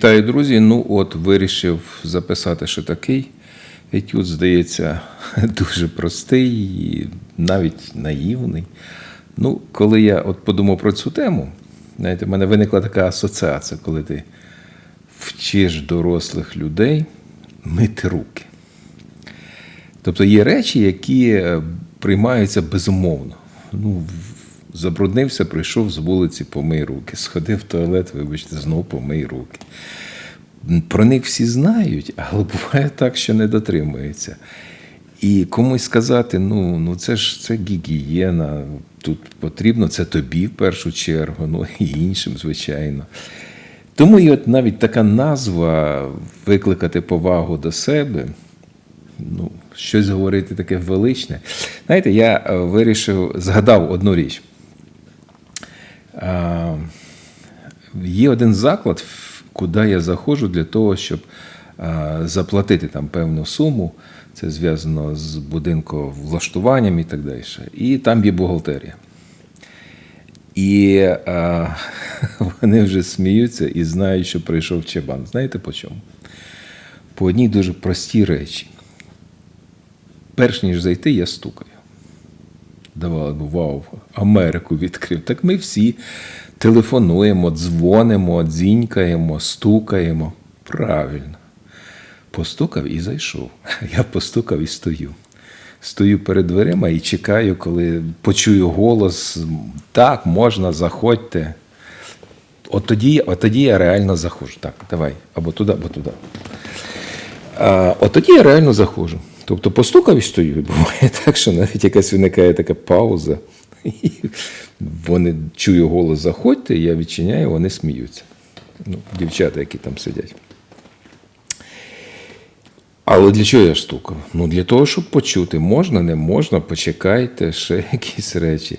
Вітаю, друзі. Ну от вирішив записати, що такий етюд, здається, дуже простий і навіть наївний. Ну, коли я от подумав про цю тему, знаєте, в мене виникла така асоціація, коли ти вчиш дорослих людей мити руки. Тобто є речі, які е, приймаються безумовно. Ну, забруднився, прийшов з вулиці, помий руки. Сходив в туалет, вибачте, знов помий руки. Про них всі знають, але буває так, що не дотримуються. І комусь сказати, ну, ну це ж це гігієна, тут потрібно це тобі в першу чергу, ну і іншим, звичайно. Тому і от навіть така назва викликати повагу до себе, ну, щось говорити таке величне. Знаєте, я е, вирішив, згадав одну річ. А, Є один заклад, куди я заходжу для того, щоб заплатити там певну суму. Це зв'язано з будинковлаштуванням і так далі. І там є бухгалтерія. І а, вони вже сміються і знають, що прийшов чебан. Знаєте по чому? По одній дуже простій речі. Перш ніж зайти, я стукаю. Давали б вау, Америку відкрив. Так ми всі телефонуємо, дзвонимо, дзінькаємо, стукаємо. Правильно. Постукав і зайшов. Я постукав і стою. Стою перед дверима і чекаю, коли почую голос. Так, можна, заходьте. От тоді, от тоді я реально заходжу. Так, давай, або туди, або туди. От тоді я реально заходжу. Тобто постукав і стою. І Буває так, що навіть якась виникає така пауза. І вони чую голос заходьте, я відчиняю, вони сміються. Ну, дівчата, які там сидять. Але для чого я штукав? Ну, для того, щоб почути, можна, не можна, почекайте, ще якісь речі.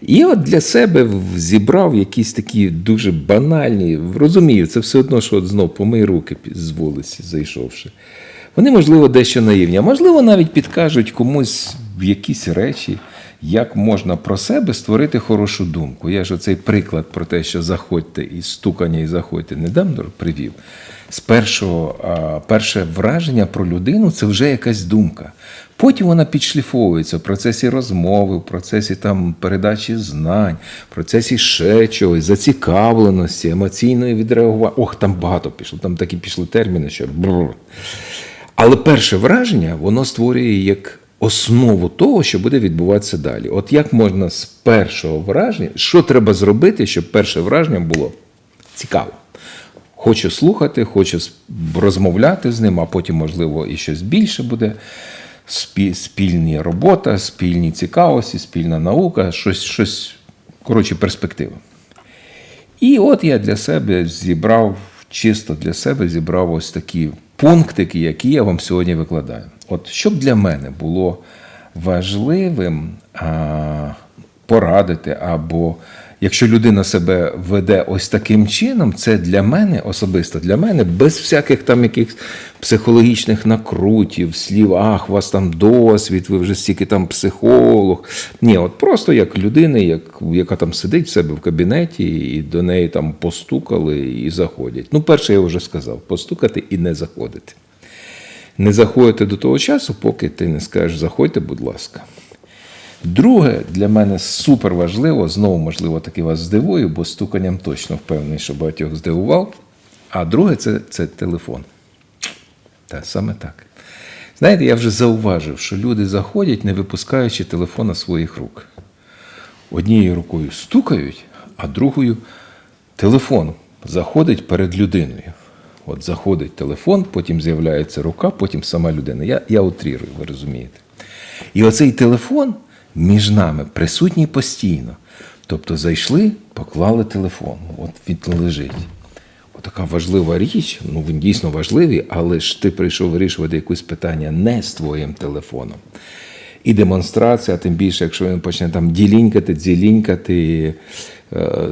І от для себе зібрав якісь такі дуже банальні, розумію, це все одно, що от знов помий руки з вулиці, зайшовши. Вони, можливо, дещо наївні, а можливо, навіть підкажуть комусь якісь речі, як можна про себе створити хорошу думку. Я ж оцей приклад про те, що заходьте і стукання, і заходьте, недавно привів. З першого, перше враження про людину це вже якась думка. Потім вона підшліфовується в процесі розмови, в процесі там передачі знань, в процесі ще чогось, зацікавленості, емоційної відреагування. Ох, там багато пішло, там такі пішли терміни, що бррр. Але перше враження воно створює як основу того, що буде відбуватися далі. От як можна з першого враження, що треба зробити, щоб перше враження було цікаво. Хочу слухати, хочу розмовляти з ним, а потім, можливо, і щось більше буде. Спі- Спільні робота, спільні цікавості, спільна наука, щось, щось коротше, перспектива. І от я для себе зібрав, чисто для себе зібрав ось такі пунктики, які я вам сьогодні викладаю. От щоб для мене було важливим а, порадити, або якщо людина себе веде ось таким чином, це для мене особисто для мене, без всяких там якихось психологічних накрутів, слів, ах, у вас там досвід, ви вже стільки там психолог. Ні, от просто як людина, як, яка там сидить в себе в кабінеті, і до неї там постукали і заходять. Ну, перше, я вже сказав, постукати і не заходити. Не заходити до того часу, поки ти не скажеш заходьте, будь ласка. Друге, для мене супер важливо, знову, можливо, таки вас здивую, бо стуканням точно впевнений, що багатьох здивував. А друге це, це телефон. Та саме так. Знаєте, я вже зауважив, що люди заходять, не випускаючи телефона своїх рук. однією рукою стукають, а другою телефон заходить перед людиною. От заходить телефон, потім з'являється рука, потім сама людина. Я, я утрірую, ви розумієте. І оцей телефон між нами присутній постійно. Тобто зайшли, поклали телефон, от він лежить. Отака важлива річ, ну він дійсно важливий, але ж ти прийшов вирішувати якусь питання не з твоїм телефоном. І демонстрація, тим більше, якщо він почне там ділінькати, дзілінькати, е,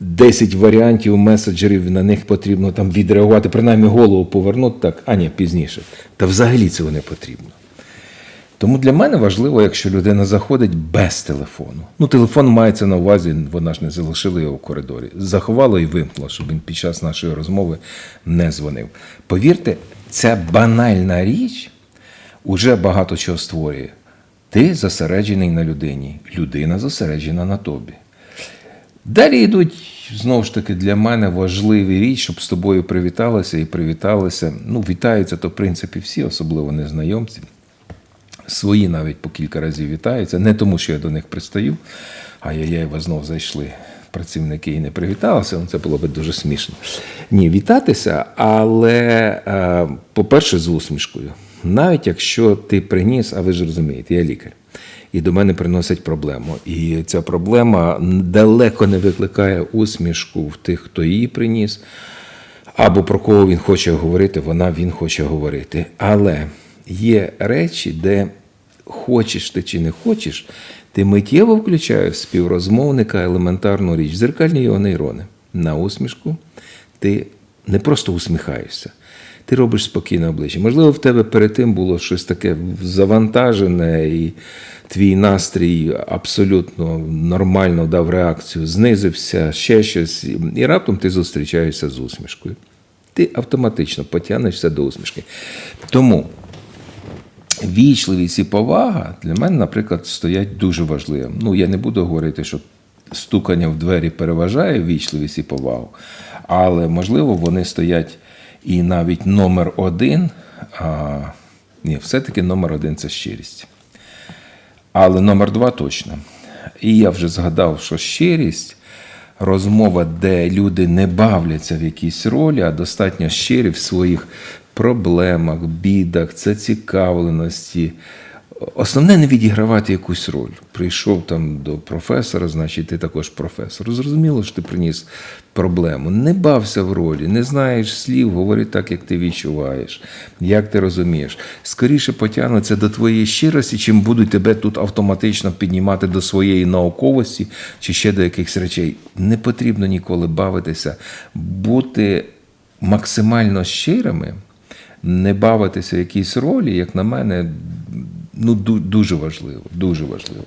10 варіантів меседжерів, на них потрібно там відреагувати, принаймні голову повернути, так, а ні, пізніше. Та взагалі цього не потрібно. Тому для мене важливо, якщо людина заходить без телефону. Ну, телефон мається на увазі, вона ж не залишила його в коридорі. Заховала і вимкнула, щоб він під час нашої розмови не дзвонив. Повірте, ця банальна річ уже багато чого створює. Ти зосереджений на людині, людина зосереджена на тобі. Далі йдуть, знову ж таки, для мене важливі річ, щоб з тобою привіталися і привіталися. Ну, вітаються, то, в принципі, всі, особливо незнайомці. Свої навіть по кілька разів вітаються. Не тому, що я до них пристаю, а я ви знов зайшли. Працівники і не привіталися, ну, це було б дуже смішно. Ні, вітатися, але, е, по-перше, з усмішкою. Навіть якщо ти приніс, а ви ж розумієте, я лікар, і до мене приносять проблему. І ця проблема далеко не викликає усмішку в тих, хто її приніс, або про кого він хоче говорити, вона він хоче говорити. Але є речі, де хочеш ти чи не хочеш, ти миттєво включаєш співрозмовника елементарну річ, зеркальні його нейрони на усмішку. Ти не просто усміхаєшся, ти робиш спокійне обличчя. Можливо, в тебе перед тим було щось таке завантажене, і твій настрій абсолютно нормально дав реакцію, знизився, ще щось, і раптом ти зустрічаєшся з усмішкою. Ти автоматично потягнешся до усмішки. Тому вічливість і повага для мене, наприклад, стоять дуже важливим. Ну, я не буду говорити, що стукання в двері переважає вічливість і повагу, але можливо вони стоять і навіть номер один. А, Ні, все-таки номер один це щирість. Але номер два точно. І я вже згадав, що щирість. Розмова, де люди не бавляться в якійсь ролі, а достатньо щирі в своїх проблемах, бідах, зацікавленості. Основне не відігравати якусь роль. Прийшов там до професора, значить, ти також професор. Зрозуміло, що ти приніс проблему. Не бався в ролі, не знаєш слів, говори так, як ти відчуваєш, як ти розумієш. Скоріше потягнуться до твоєї щирості, чим будуть тебе тут автоматично піднімати до своєї науковості чи ще до якихось речей. Не потрібно ніколи бавитися, бути максимально щирими не бавитися якійсь ролі, як на мене, ну дуже важливо. Дуже важливо.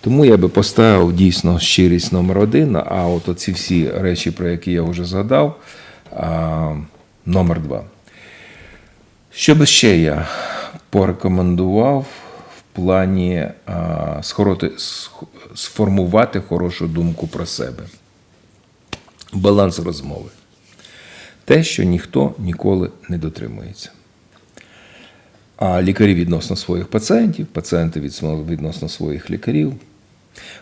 Тому я би поставив дійсно щирість номер один, а от оці всі речі, про які я вже згадав, номер два. Що би ще я порекомендував в плані сформувати хорошу думку про себе? Баланс розмови те, що ніхто ніколи не дотримується. А лікарі відносно своїх пацієнтів, пацієнти відносно своїх лікарів.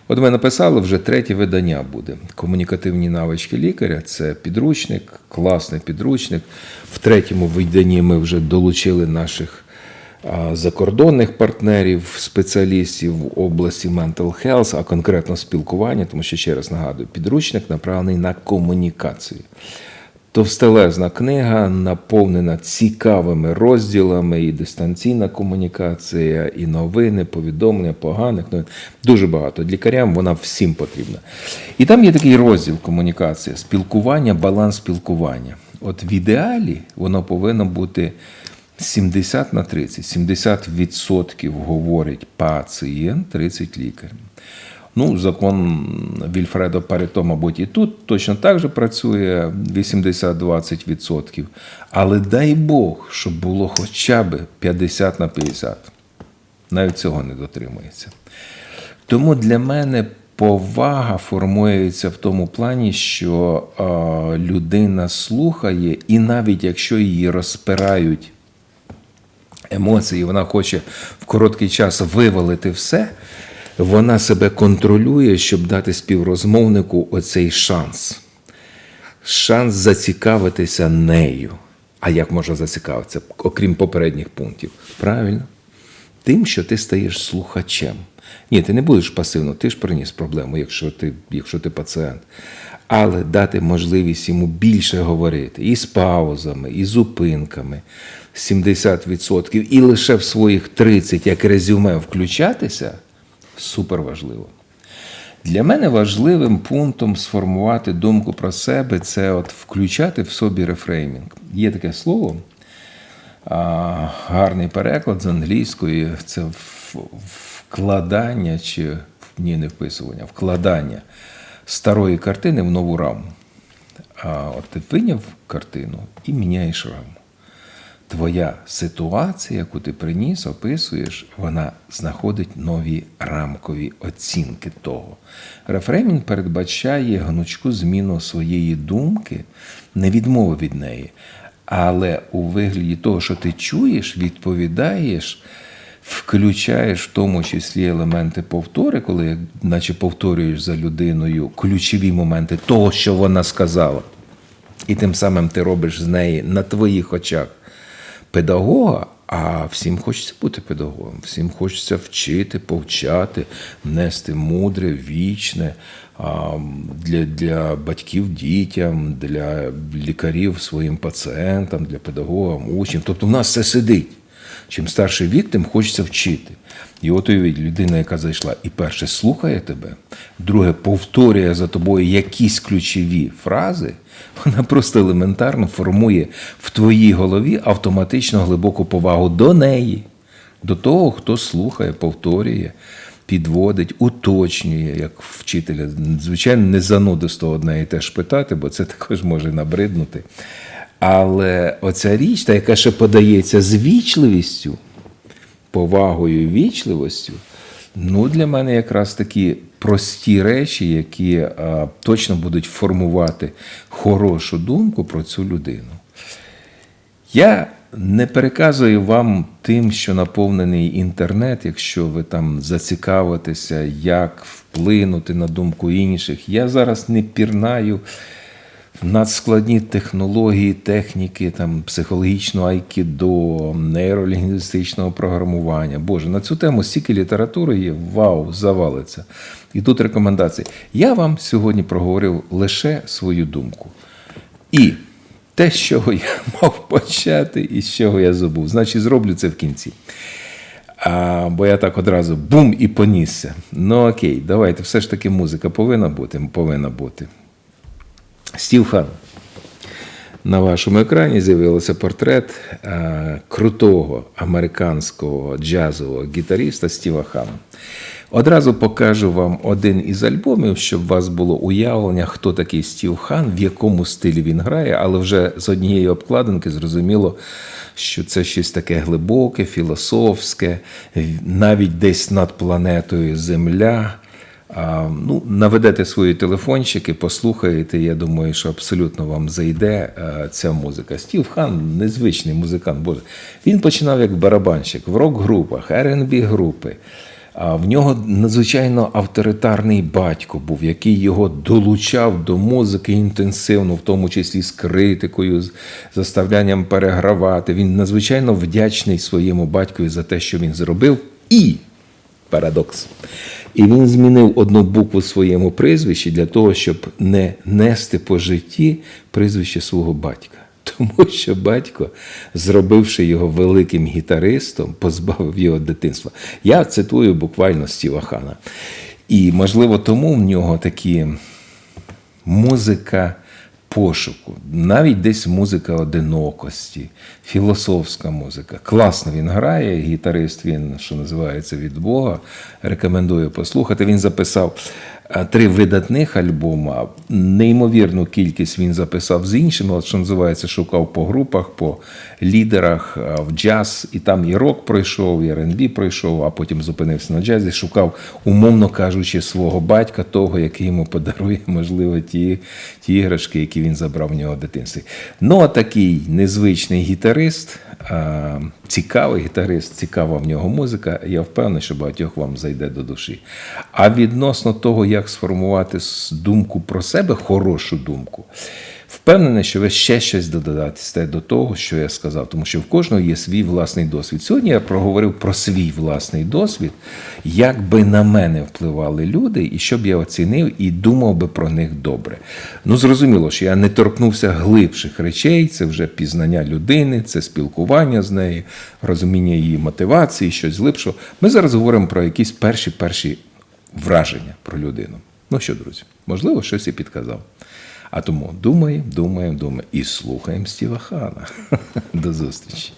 От ми написали вже третє видання буде. Комунікативні навички лікаря це підручник, класний підручник. В третьому виданні ми вже долучили наших закордонних партнерів, спеціалістів в області mental health, а конкретно спілкування, тому що ще раз нагадую, підручник направлений на комунікацію. Товстелезна книга наповнена цікавими розділами, і дистанційна комунікація, і новини, повідомлення, поганих новин. Дуже багато. Лікарям вона всім потрібна. І там є такий розділ комунікація, спілкування, баланс спілкування. От в ідеалі воно повинно бути 70 на 30. 70% говорить пацієнт, 30 лікар. Ну, закон Вільфредо Парето, мабуть, і тут точно так же працює 80-20%. Але дай Бог, щоб було хоча б 50 на 50. Навіть цього не дотримується. Тому для мене повага формується в тому плані, що людина слухає, і навіть якщо її розпирають емоції, вона хоче в короткий час вивалити все вона себе контролює, щоб дати співрозмовнику оцей шанс. Шанс зацікавитися нею. А як можна зацікавитися, окрім попередніх пунктів? Правильно. Тим, що ти стаєш слухачем. Ні, ти не будеш пасивно, ти ж приніс проблему, якщо ти, якщо ти пацієнт. Але дати можливість йому більше говорити і з паузами, і зупинками 70%, і лише в своїх 30% як резюме включатися супер важливо. Для мене важливим пунктом сформувати думку про себе це от включати в собі рефреймінг. Є таке слово, гарний переклад з англійської це вкладання чи ні, не вписування, вкладання старої картини в нову раму. А от ти виняв картину і міняєш раму. Твоя ситуація, яку ти приніс, описуєш, вона знаходить нові рамкові оцінки того. Рефремінг передбачає гнучку зміну своєї думки, не відмову від неї, але у вигляді того, що ти чуєш, відповідаєш, включаєш в тому числі елементи повтори, коли наче повторюєш за людиною ключові моменти того, що вона сказала. І тим самим ти робиш з неї на твоїх очах педагога, а всім хочеться бути педагогом, всім хочеться вчити, повчати, нести мудре, вічне для, для батьків дітям, для лікарів своїм пацієнтам, для педагогам, учням. Тобто в нас все сидить. Чим старший вік, тим хочеться вчити. І от уявіть, людина, яка зайшла, і перше слухає тебе, друге повторює за тобою якісь ключові фрази, вона просто елементарно формує в твоїй голові автоматично глибоку повагу до неї, до того, хто слухає, повторює, підводить, уточнює, як вчителя. Звичайно, не занудисто одне і теж питати, бо це також може набриднути. Але оця річ, та яка ще подається з вічливістю, повагою і вічливостю, ну, для мене якраз такі прості речі, які а, точно будуть формувати хорошу думку про цю людину. Я не переказую вам тим, що наповнений інтернет, якщо ви там зацікавитеся, як вплинути на думку інших. Я зараз не пірнаю надскладні технології, техніки, там, психологічного айкідо, нейролінгвістичного програмування. Боже, на цю тему стільки літератури є, вау, завалиться. І тут рекомендації. Я вам сьогодні проговорив лише свою думку. І те, з чого я мав почати, і з чого я забув. Значить, зроблю це в кінці. А, бо я так одразу бум і понісся. Ну окей, давайте, все ж таки музика повинна бути, повинна бути. Стів Хан. На вашому екрані з'явився портрет е, крутого американського джазового гітаріста Стіва Хана. Одразу покажу вам один із альбомів, щоб у вас було уявлення, хто такий Стів Хан, в якому стилі він грає, але вже з однієї обкладинки зрозуміло, що це щось таке глибоке, філософське, навіть десь над планетою Земля. Ну, наведете свої телефончики, послухаєте. Я думаю, що абсолютно вам зайде ця музика. Стів Хан незвичний музикант. Боже. Він починав як барабанщик в рок-групах, rb групи. А в нього надзвичайно авторитарний батько був, який його долучав до музики інтенсивно, в тому числі з критикою, з заставлянням перегравати. Він надзвичайно вдячний своєму батькові за те, що він зробив. І парадокс. І він змінив одну букву в своєму прізвищі для того, щоб не нести по житті прізвище свого батька. Тому що батько, зробивши його великим гітаристом, позбавив його дитинства. Я цитую буквально Стіва Хана. І, можливо, тому в нього такі музика пошуку, навіть десь музика одинокості, філософська музика. Класно він грає, гітарист він, що називається, від Бога. Рекомендую послухати. Він записав три видатних альбома. Неймовірну кількість він записав з іншими, от що називається, шукав по групах, по лідерах е, в джаз. І там і рок пройшов, і R&B пройшов, а потім зупинився на джазі. Шукав, умовно кажучи, свого батька, того, який йому подарує, можливо, ті, ті іграшки, які він забрав в нього в дитинстві. Ну, а такий незвичний гітарист, е, цікавий гітарист, цікава в нього музика. Я впевнений, що багатьох вам зайде до душі. А відносно того, як сформувати думку про себе, хорошу думку. Впевнений, що ви ще щось додадете до того, що я сказав, тому що в кожного є свій власний досвід. Сьогодні я проговорив про свій власний досвід, як би на мене впливали люди, і щоб я оцінив і думав би про них добре. Ну, зрозуміло, що я не торкнувся глибших речей, це вже пізнання людини, це спілкування з нею, розуміння її мотивації, щось глибшого. Ми зараз говоримо про якісь перші перші враження про людину. Ну що, друзі, можливо, щось і підказав. А тому думаємо, думаємо, думаємо і слухаємо Стіва Хана. До зустрічі.